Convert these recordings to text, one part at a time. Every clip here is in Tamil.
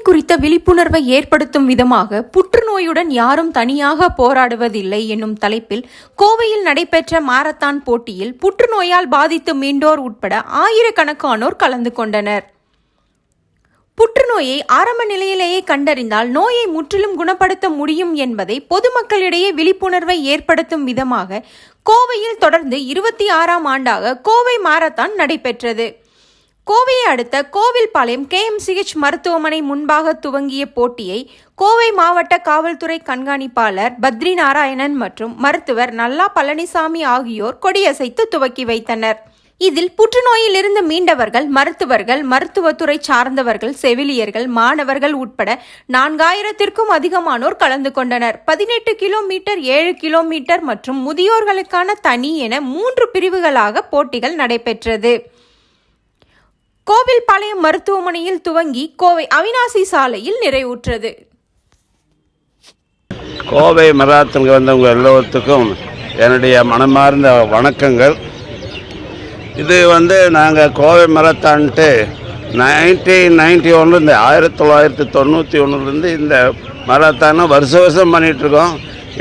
குறித்த விழிப்புணர்வை ஏற்படுத்தும் விதமாக புற்றுநோயுடன் யாரும் தனியாக போராடுவதில்லை என்னும் தலைப்பில் கோவையில் நடைபெற்ற மாரத்தான் போட்டியில் புற்றுநோயால் பாதித்து மீண்டோர் உட்பட ஆயிரக்கணக்கானோர் கலந்து கொண்டனர். புற்றுநோயை ஆரம்ப நிலையிலேயே கண்டறிந்தால் நோயை முற்றிலும் குணப்படுத்த முடியும் என்பதை பொதுமக்களிடையே விழிப்புணர்வை ஏற்படுத்தும் விதமாக கோவையில் தொடர்ந்து இருபத்தி ஆறாம் ஆண்டாக கோவை மாரத்தான் நடைபெற்றது. கோவையை அடுத்த கோவில்பாளையம் கேஎம்சிஹெச் மருத்துவமனை முன்பாக துவங்கிய போட்டியை கோவை மாவட்ட காவல்துறை கண்காணிப்பாளர் பத்ரி நாராயணன் மற்றும் மருத்துவர் நல்லா பழனிசாமி ஆகியோர் கொடியசைத்து துவக்கி வைத்தனர். இதில் புற்றுநோயில் இருந்து மீண்டவர்கள் மருத்துவர்கள் மருத்துவத்துறை சார்ந்தவர்கள் செவிலியர்கள் மாணவர்கள் உட்பட நான்காயிரத்திற்கும் அதிகமானோர் கலந்து கொண்டனர். பதினெட்டு கிலோமீட்டர் ஏழு கிலோமீட்டர் மற்றும் முதியோர்களுக்கான தனி என மூன்று பிரிவுகளாக போட்டிகள் நடைபெற்றது. கோவில்பாளையம் மருத்துவமனையில் துவங்கி கோவை அவினாசி சாலையில் நிறைவுற்றது. கோவை மராத்தனுக்கு வந்தவங்க எல்லோத்துக்கும் என்னுடைய மனமார்ந்த வணக்கங்கள். இது வந்து நாங்கள் கோவை மரத்தான்ட்டு நைன்டீன் நைன்டி ஒன்றுலேருந்து ஆயிரத்தி தொள்ளாயிரத்தி தொண்ணூற்றி ஒன்றுலேருந்து இந்த மரத்தானை வருஷ வருஷம் பண்ணிகிட்ருக்கோம்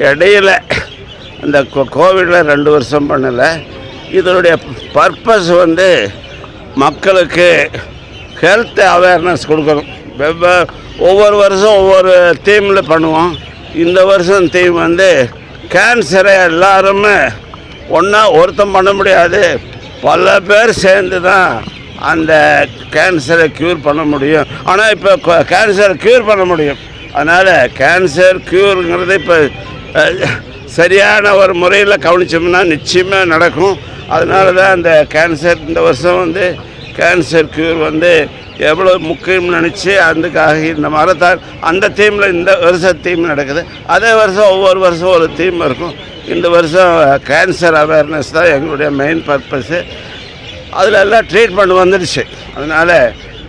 இடையில இந்த கோவிடில் ரெண்டு வருஷம் பண்ணலை. இதனுடைய பர்பஸ் வந்து மக்களுக்கு ஹெல்த் அவேர்னஸ் கொடுக்கணும். வெவ்வே ஒவ்வொரு வருஷம் ஒவ்வொரு தீமில் பண்ணுவோம். இந்த வருஷம் தீம் வந்து கேன்சரை எல்லாருமே ஒன்றா ஒருத்தன் பண்ண முடியாது. பல பேர் சேர்ந்து தான் அந்த கேன்சரை க்யூர் பண்ண முடியும். ஆனால் இப்போ கேன்சரை க்யூர் பண்ண முடியும். அதனால் கேன்சர் க்யூருங்கிறது இப்போ சரியான ஒரு முறையில் கவனிச்சோம்னா நிச்சயமாக நடக்கும். அதனால தான் அந்த கேன்சர் இந்த வருஷம் வந்து கேன்சர் க்யூர் வந்து எவ்வளோ முக்கியம்னு நினச்சி அதுக்காக இந்த மரத்தால் அந்த தீமில் இந்த வருஷம் தீம் நடக்குது. அதே வருஷம் ஒவ்வொரு வருஷம் ஒரு தீம் இருக்கும். இந்த வருஷம் கேன்சர் அவேர்னஸ் தான் எங்களுடைய மெயின் பர்பஸ்ஸு அதில் எல்லாம் ட்ரீட்மெண்ட் வந்துடுச்சு. அதனால்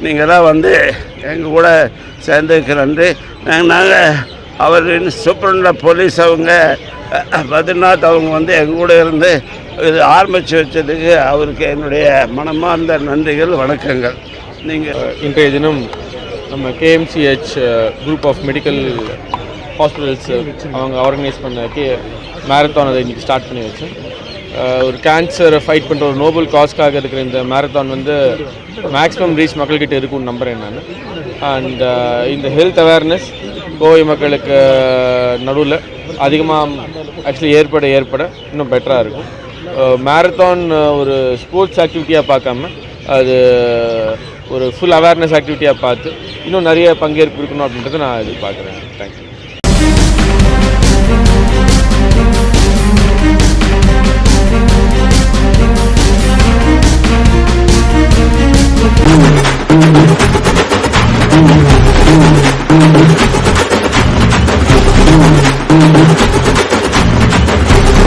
நீங்களாம் வந்து எங்கள் கூட சேர்ந்ததுக்கு நன்றி. நாங்கள் நாங்கள் அவர் சூப்பரண்ட போலீஸ் அவங்க பத்ரிநாத் அவங்க வந்து எங்கள் கூட இருந்து இது ஆரம்பித்து வச்சதுக்கு அவருக்கு என்னுடைய மனமார்ந்த நன்றிகள் வணக்கங்கள். நீங்கள் இன்றைய தினம் நம்ம KMCH group of medical hospitals அவங்க ஆர்கனைஸ் பண்ண கே மேரத்தான் அதை இன்றைக்கி ஸ்டார்ட் பண்ணி வச்சு. ஒரு கேன்சரை ஃபைட் பண்ணுற ஒரு நோபல் காஸ்க்காக இருக்கிற இந்த மேரத்தான் வந்து மேக்ஸிமம் ரீச் மக்கள்கிட்ட இருக்கும்னு நம்புகிறேன் நான். அண்ட் இந்த ஹெல்த் அவேர்னஸ் கோவை மக்களுக்கு நடுவில் அதிகமாக ஆக்சுவலி ஏற்பட ஏற்பட இன்னும் பெட்டராக இருக்கும். மேரத்தான் ஒரு ஸ்போர்ட்ஸ் ஆக்டிவிட்டியாக பார்க்காம அது ஒரு ஃபுல் அவேர்னஸ் ஆக்டிவிட்டியாக பார்த்து இன்னும் நிறைய பங்கேற்பு இருக்கணும் அப்படின்றத நான் எதிர்பார்க்குறேன். தேங்க்யூ